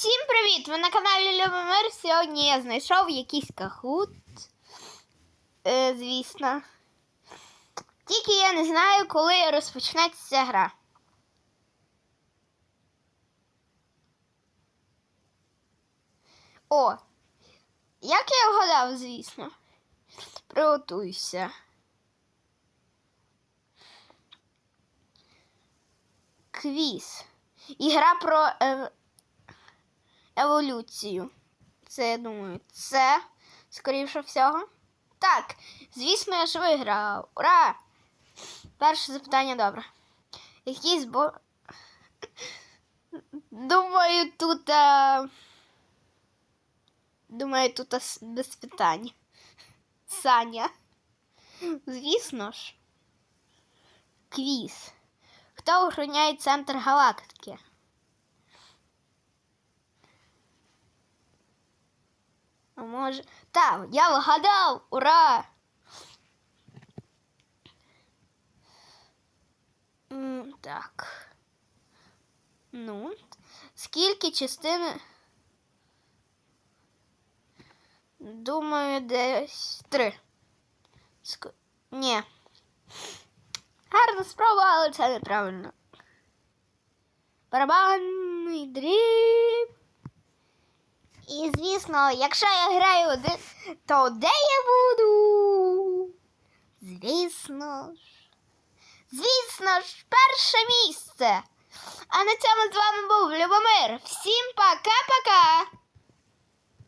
Всім привіт! Ви на каналі Любомир. Сьогодні я знайшов якийсь кахут. Е, звісно. Тільки я не знаю, коли розпочнеться гра. О! Як я вгадав, звісно. Приготуйся. Квіз. Ігра про е, еволюцію. Це, я думаю, це, скоріше всього. Так, звісно, я ж виграв. Ура! Перше запитання добре. Який збо... Думаю, тут. А... Думаю, тут ас- без питань. Саня. Звісно ж. Квіз. Хто охороняє центр галактики? Може. Так, я вгадав! Ура! Так. Ну, скільки частин? Думаю, десь три. Ск... Ні. Гарна спроба, це неправильно. Барабанний дріб. І, звісно, якщо я граю один, то де я буду? Звісно ж. Звісно ж, перше місце. А на цьому з вами був Любомир. Всім пока-пока!